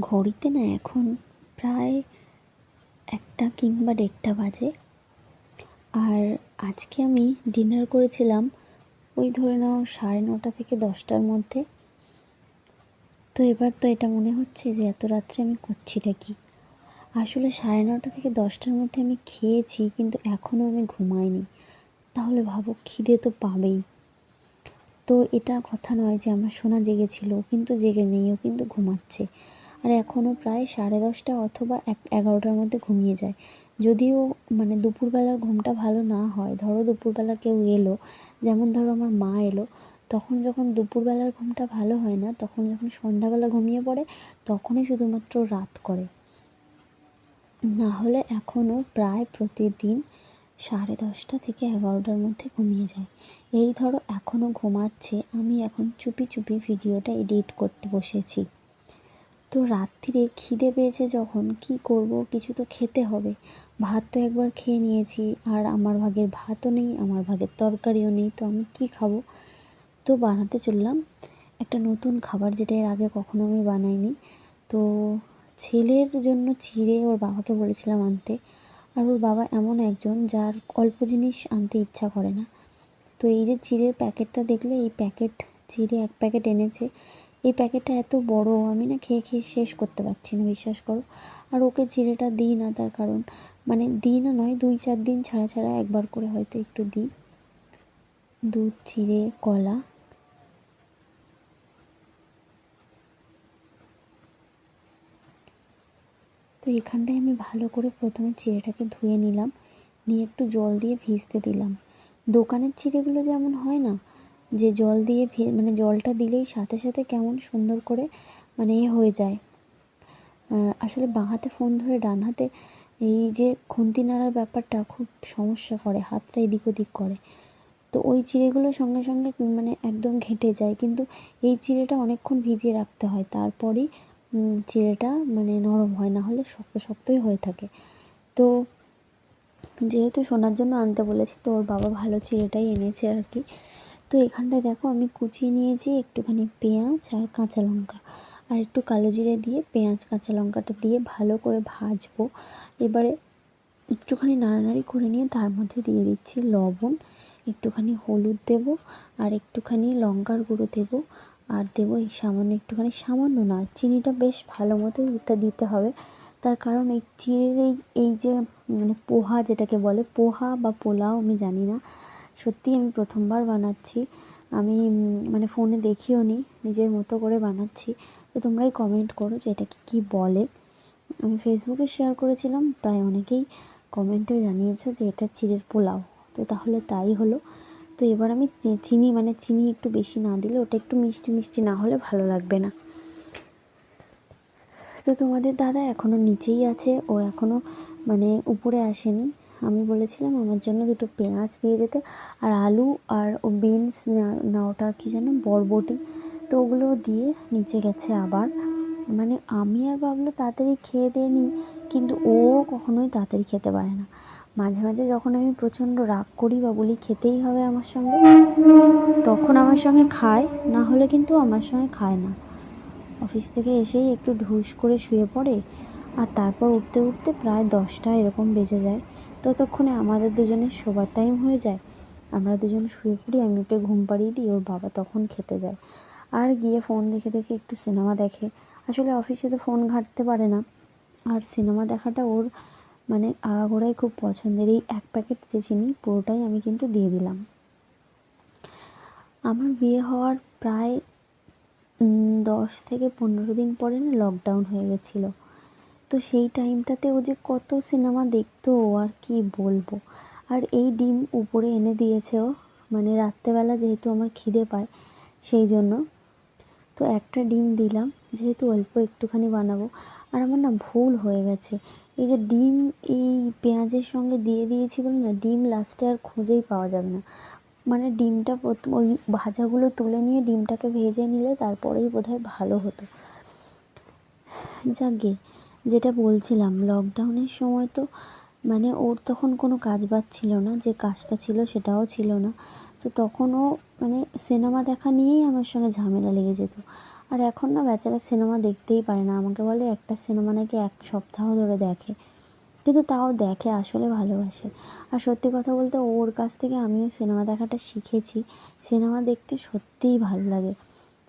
ঘড়িতে না এখন প্রায় একটা কিংবা দেড়টা বাজে। আর আজকে আমি ডিনার করেছিলাম ওই ধরে নাও সাড়ে নটা থেকে দশটার মধ্যে। তো এবার তো এটা মনে হচ্ছে যে এত রাত্রে আমি করছিটা কি? আসলে সাড়ে নটা থেকে দশটার মধ্যে আমি খেয়েছি, কিন্তু এখনও আমি ঘুমাইনি। তাহলে ভাবো, খিদে তো পাবেই। তো এটা কথা নয় যে আমার সোনা জেগেছিল কিন্তু জেগে নেই, ও কিন্তু ঘুমাচ্ছে। আর এখনও প্রায় সাড়ে দশটা অথবা এক, এগারোটার মধ্যে ঘুমিয়ে যায়। যদিও মানে দুপুরবেলার ঘুমটা ভালো না হয়, ধরো দুপুরবেলা কেউ এলো, যেমন ধরো আমার মা এলো, তখন যখন দুপুরবেলার ঘুমটা ভালো হয় না, তখন যখন সন্ধ্যাবেলা ঘুমিয়ে পড়ে, তখনই শুধুমাত্র রাত করে। না হলে এখনও প্রায় প্রতিদিন সাড়ে দশটা থেকে এগারোটার মধ্যে ঘুমিয়ে যায়। এই ধরো এখনও ঘুমাচ্ছে, আমি এখন চুপি চুপি ভিডিওটা এডিট করতে বসেছি। তো রাত্রিরে খিদে পেয়েছে যখন, কি করব? কিছু তো খেতে হবে। ভাত তো একবার খেয়ে নিয়েছি, আর আমার ভাগের ভাতও নেই, আমার ভাগের তরকারিও নেই, তো আমি কি খাব? তো বানাতে চললাম। একটা নতুন খাবার যেটা এর আগে কখনো আমি বানাইনি। তো ছেলের জন্য চিড়ে ওর বাবাকে বলেছিলাম আনতে, আর ওর বাবা এমন একজন যার অল্প জিনিস আনতে ইচ্ছা করে না। তো এই যে চিড়ের প্যাকেটটা দেখলে, এই প্যাকেট চিড়ে এক প্যাকেট এনেছে। এই প্যাকেটটা এত বড়, আমি না খেয়ে খেয়ে শেষ করতে পারছি না, বিশ্বাস করো। আর ওকে চিড়েটা দিই না, তার কারণ মানে দিই না নয়, দুই চার দিন ছাড়া ছাড়া একবার করে হয়তো একটু দিই। দুধ চিড়ে কলা। তো এখানটায় আমি ভালো করে প্রথমে চিড়েটাকে ধুয়ে নিলাম, নিয়ে একটু জল দিয়ে ভিজতে দিলাম। দোকানের চিড়েগুলো যেমন হয় না যে জল দিয়ে মানে জলটা দিলেই সাথে সাথে কেমন সুন্দর করে মানে এ হয়ে যায়। আসলে বাঁ হাতে ফোন ধরে ডান হাতে এই যে খুন্তি নাড়ার ব্যাপারটা খুব সমস্যা করে, হাতটা এদিক ওদিক করে। তো ওই চিড়েগুলো সঙ্গে সঙ্গে মানে একদম ঘেঁটে যায়, কিন্তু এই চিড়েটা অনেকক্ষণ ভিজিয়ে রাখতে হয়, তারপরেই চিড়েটা মানে নরম হয়, না হলে শক্ত শক্তই হয়ে থাকে। তো যেহেতু সোনার জন্য আনতে বলেছি, তো ওর বাবা ভালো চিড়েটাই এনেছে আর কি। তো এখানটায় দেখো আমি কুচিয়ে নিয়েছি একটুখানি পেঁয়াজ আর কাঁচা লঙ্কা। আর একটু কালো জিরে দিয়ে পেঁয়াজ, কাঁচা লঙ্কাটা দিয়ে ভালো করে ভাজবো। এবারে একটুখানি নাড়ানাড়ি করে নিয়ে তার মধ্যে দিয়ে দিচ্ছি লবণ, একটুখানি হলুদ দেব আর একটুখানি লঙ্কার গুঁড়ো দেব। আর দেবো এই সামান্য একটুখানি, সামান্য না, চিনিটা বেশ ভালো মতো দিতে হবে। তার কারণ এই চিড়ের এই এই যে মানে পোহা যেটাকে বলে, পোহা বা পোলাও আমি জানি না। সত্যি আমি প্রথমবার বানাচ্ছি। আমি মানে ফোনে দেখিও নি, নিজের মতো করে বানাচ্ছি। তো তোমরাই কমেন্ট করো যে এটাকে কী বলে। আমি ফেসবুকে শেয়ার করেছিলাম, প্রায় অনেকেই কমেন্টেও জানিয়েছো যে এটা চিড়ের পোলাও। তো তাহলে তাই হলো। তো এবার আমি চিনি মানে চিনি একটু বেশি না দিলে ওটা একটু মিষ্টি মিষ্টি না হলে ভালো লাগবে না। তো তোমাদের দাদা এখনও নিচেই আছে, ও এখনও মানে উপরে আসেনি। আমি বলেছিলাম আমার জন্য দুটো পেঁয়াজ দিয়ে যেতে, আর আলু আর বিনস না ওটা কী যেন বরবটি। তো ওগুলো দিয়ে নিচে গেছে আবার। মানে আমি আর বাবলু তাড়াতাড়ি খেয়ে দিয়ে নিই, কিন্তু ও কখনোই তাড়াতাড়ি খেতে পারে না। মাঝে মাঝে যখন আমি প্রচণ্ড রাগ করি বা বলি খেতেই হবে আমার সঙ্গে, তখন আমার সঙ্গে খায়, না হলে কিন্তু আমার সঙ্গে খায় না। অফিস থেকে এসেই একটু ঢুস করে শুয়ে পড়ে, আর তারপর উঠতে উঠতে প্রায় দশটা এরকম বেজে যায়। ততক্ষণে আমাদের দুজনের শোবার টাইম হয়ে যায়। আমরা দুজন শুয়ে পড়ি, আমি ওকে ঘুম পাড়িয়ে দিই, ওর বাবা তখন খেতে যায়। আর গিয়ে ফোন দেখে দেখে একটু সিনেমা দেখে। আসলে অফিসে তো ফোন ঘাঁটতে পারে না। আর সিনেমা দেখাটা ওর মানে আগাগোড়াই খুব পছন্দের। এই এক প্যাকেট যে চিনি, পুরোটাই আমি কিন্তু দিয়ে দিলাম। আমার বিয়ে হওয়ার প্রায় দশ থেকে পনেরো দিন পরে না লকডাউন হয়ে গেছিল। তো সেই টাইমটাতে ও যে কত সিনেমা দেখতো, আর কি বলব। আর এই ডিম উপরে এনে দিয়েছে ও। মানে রাত্রেবেলা যেহেতু আমার খিদে পায়, সেই জন্য। তো একটা ডিম দিলাম, যেহেতু অল্প একটুখানি বানাবো। আর আমার না ভুল হয়ে গেছে। এই যে ডিম, এই পেঁয়াজের সঙ্গে দিয়ে দিয়েছি বলে না, ডিম লাস্টে আর খুঁজেই পাওয়া যাবে না। মানে ডিমটা প্রথম, ওই ভাজাগুলো তুলে নিয়ে ডিমটাকে ভেজে নিলে তারপরেই বোধহয় ভালো হতো। যাকে যেটা বলছিলাম লকডাউনের সময় তো মানে ওর তখন কোনো কাজ বাজ ছিল না, যে কাজটা ছিল সেটাও ছিল না। তো তখন ও মানে সিনেমা দেখা নিয়েই আমার সঙ্গে ঝামেলা লেগে যেত। আর এখন না বেচারা সিনেমা দেখতেই পারে না, আমাকে বলে একটা সিনেমা নাকি এক সপ্তাহ ধরে দেখে। কিন্তু তাও দেখে, আসলে ভালোবাসে। আর সত্যি কথা বলতে ওর কাছ থেকে আমিও সিনেমা দেখাটা শিখেছি। সিনেমা দেখতে সত্যিই ভালো লাগে।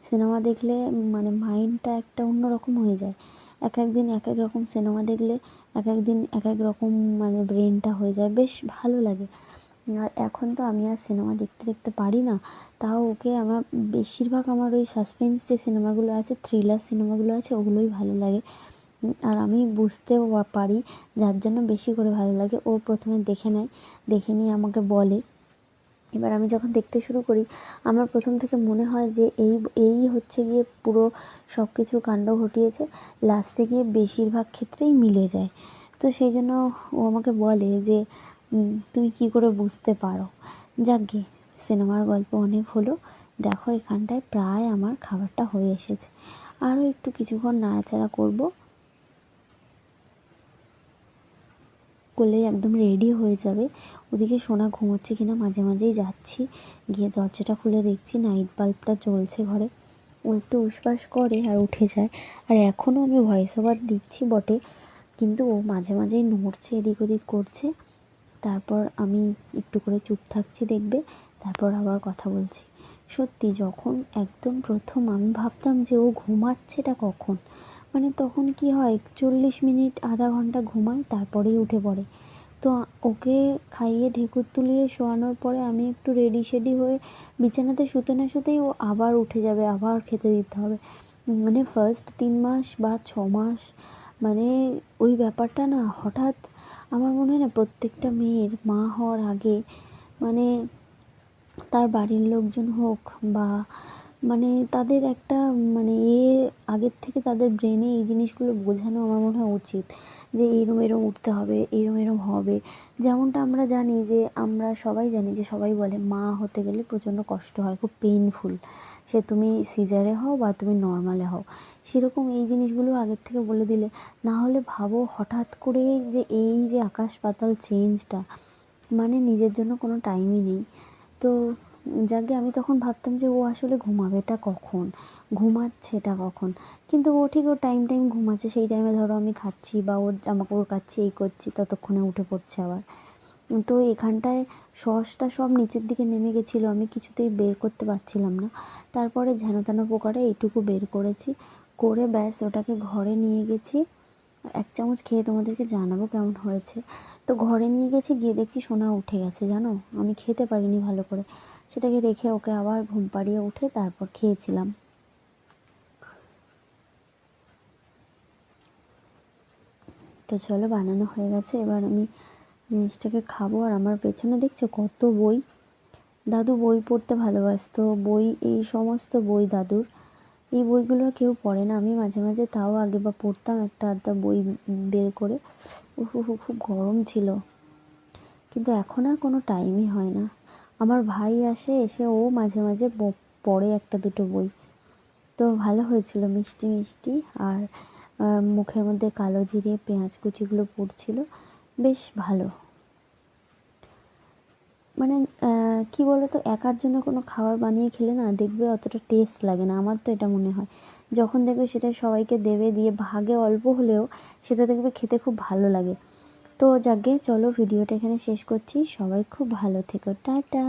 সিনেমা দেখলে মানে মাইন্ডটা একটা অন্যরকম হয়ে যায়। এক এক দিন এক এক রকম সিনেমা দেখলে এক এক দিন এক এক রকম মানে ব্রেনটা হয়ে যায়। বেশ ভালো লাগে। আর এখন তো আমি আর সিনেমা দেখতে দেখতে পারি না। তাও ওকে আমার বেশিরভাগ আমার ওই সাসপেন্স যে সিনেমাগুলো আছে থ্রিলার সিনেমাগুলো আছে, ওগুলোই ভালো লাগে। আর আমি বুঝতেও পারি, যার জন্য বেশি করে ভালো লাগে। ও প্রথমে দেখে নেয়, দেখে নিয়ে আমাকে বলে। এবার আমি যখন দেখতে শুরু করি, আমার প্রথম থেকে মনে হয় যে এই এই হচ্ছে গিয়ে পুরো সব কিছু কাণ্ড ঘটিয়েছে। লাস্টে গিয়ে বেশিরভাগ ক্ষেত্রেই মিলে যায়। তো সেই জন্য ও আমাকে বলে যে তুমি কি করে বুঝতে পারো? যাকগে, সিনেমার গল্প অনেক হলো। দেখো এখানটায় প্রায় আমার খাবারটা হয়ে এসেছে। আরও একটু কিছুক্ষণ নাড়াচাড়া করব। করলেই একদম রেডি হয়ে যাবে। ওদিকে সোনা ঘুমোচ্ছে কিনা মাঝে মাঝেই যাচ্ছি। গিয়ে দরজাটা খুলে দেখছি নাইট বাল্বটা জ্বলছে ঘরে। ও একটু উসবাস করে আর উঠে যায়। আর এখনও আমি ভয়েস ওভার দিচ্ছি বটে, কিন্তু ও মাঝে মাঝেই নড়ছে, এদিক ওদিক করছে। তারপর আমি একটু করে চুপ থাকছি দেখবে, তারপর আবার কথা বলছি। সত্যি যখন একদম প্রথম আমি ভাবতাম যে ও ঘুমাচ্ছেটা কখন? মানে তখন কি হয়, চল্লিশ মিনিট আধা ঘণ্টা ঘুমায়, তারপরেই উঠে পড়ে। তো ওকে খাইয়ে ঢেকুর তুলিয়ে শোয়ানোর পরে আমি একটু রেডি শেডি হয়ে বিছানাতে শুতে না শুতেই ও আবার উঠে যাবে, আবার খেতে দিতে হবে। মানে ফার্স্ট তিন মাস বা ছ মাস মানে ওই ব্যাপারটা না, হঠাৎ আমার মনে হয় না প্রত্যেকটা মেয়ের মা হওয়ার আগে মানে তার বাড়ির লোকজন হোক বা মানে তাদের একটা মানে এ আগের থেকে তাদের ব্রেনে এই জিনিসগুলো বোঝানো আমার মনে হয় উচিত যে এরম এরম উঠতে হবে, এরম এরম হবে। যেমনটা আমরা জানি যে আমরা সবাই জানি যে সবাই বলে মা হতে গেলে প্রচণ্ড কষ্ট হয়, খুব পেইনফুল সে তুমি সিজারে হও বা তুমি নর্মালে হও। সেরকম এই জিনিসগুলো আগের থেকে বলে দিলে, না হলে ভাবো হঠাৎ করে যে এই যে আকাশ পাতাল চেঞ্জটা মানে নিজের জন্য কোনো টাইমই নেই। তো যাকে আমি তখন ভাবতাম যে ও আসলে ঘুমাবেটা কখন? ঘুমাচ্ছে এটা কখন? কিন্তু ও ঠিক ও টাইম টাইম ঘুমাচ্ছে, সেই টাইমে ধরো আমি খাচ্ছি বা ওর জামা কাপড় কাচ্ছি, এই করছি, ততক্ষণে উঠে পড়ছে আবার। তো এখানটায় সসটা সব নিচের দিকে নেমে গেছিল, আমি কিছুতেই বের করতে পারছিলাম না। তারপরে যেন তেন প্রকারে এইটুকু বের করেছি, করে ব্যাস ওটাকে ঘরে নিয়ে গেছি। এক চামচ খেয়ে তোমাদেরকে জানাব কেমন হয়েছে। তো ঘরে নিয়ে গেছি, গিয়ে দেখছি সোনা উঠে গেছে, জানো? আমি খেতে পারিনি ভালো করে। সেটাকে রেখে ওকে আবার ঘুম পাড়িয়ে উঠে তারপর খেয়েছিলাম। তো চলো, বানানো হয়ে গেছে। এবার আমি জিনিসটাকে খাব। আর আমার পেছনে দেখছ কত বই? দাদু বই পড়তে ভালোবাসতো। বই, এই সমস্ত বই দাদুর। এই বইগুলো কেউ পড়ে না। আমি মাঝে মাঝে তাও আগে বা পড়তাম একটা আধটা বই বের করে। উহু খুব গরম ছিল। কিন্তু এখন আর কোনো টাইমই হয় না। আমার ভাই আসে, এসে ও মাঝে মাঝে পড়ে একটা দুটো বই। তো ভালো হয়েছিল, মিষ্টি মিষ্টি। আর মুখের মধ্যে কালো জিরে, পেঁয়াজ কুচিগুলো পড়ছিল। বেশ ভালো। মানে কি বলতো, একার জন্য কোনো খাবার বানিয়ে খেলে না দেখবে অতটা টেস্ট লাগে না। আমার তো এটা মনে হয়। যখন দেখবে সেটা সবাইকে দেবে দিয়ে ভাগে অল্প হলেও সেটা দেখবে খেতে খুব ভালো লাগে। তো যাকে চলো ভিডিওটা এখানে শেষ করছি। সবাই খুব ভালো থেকো টাটা।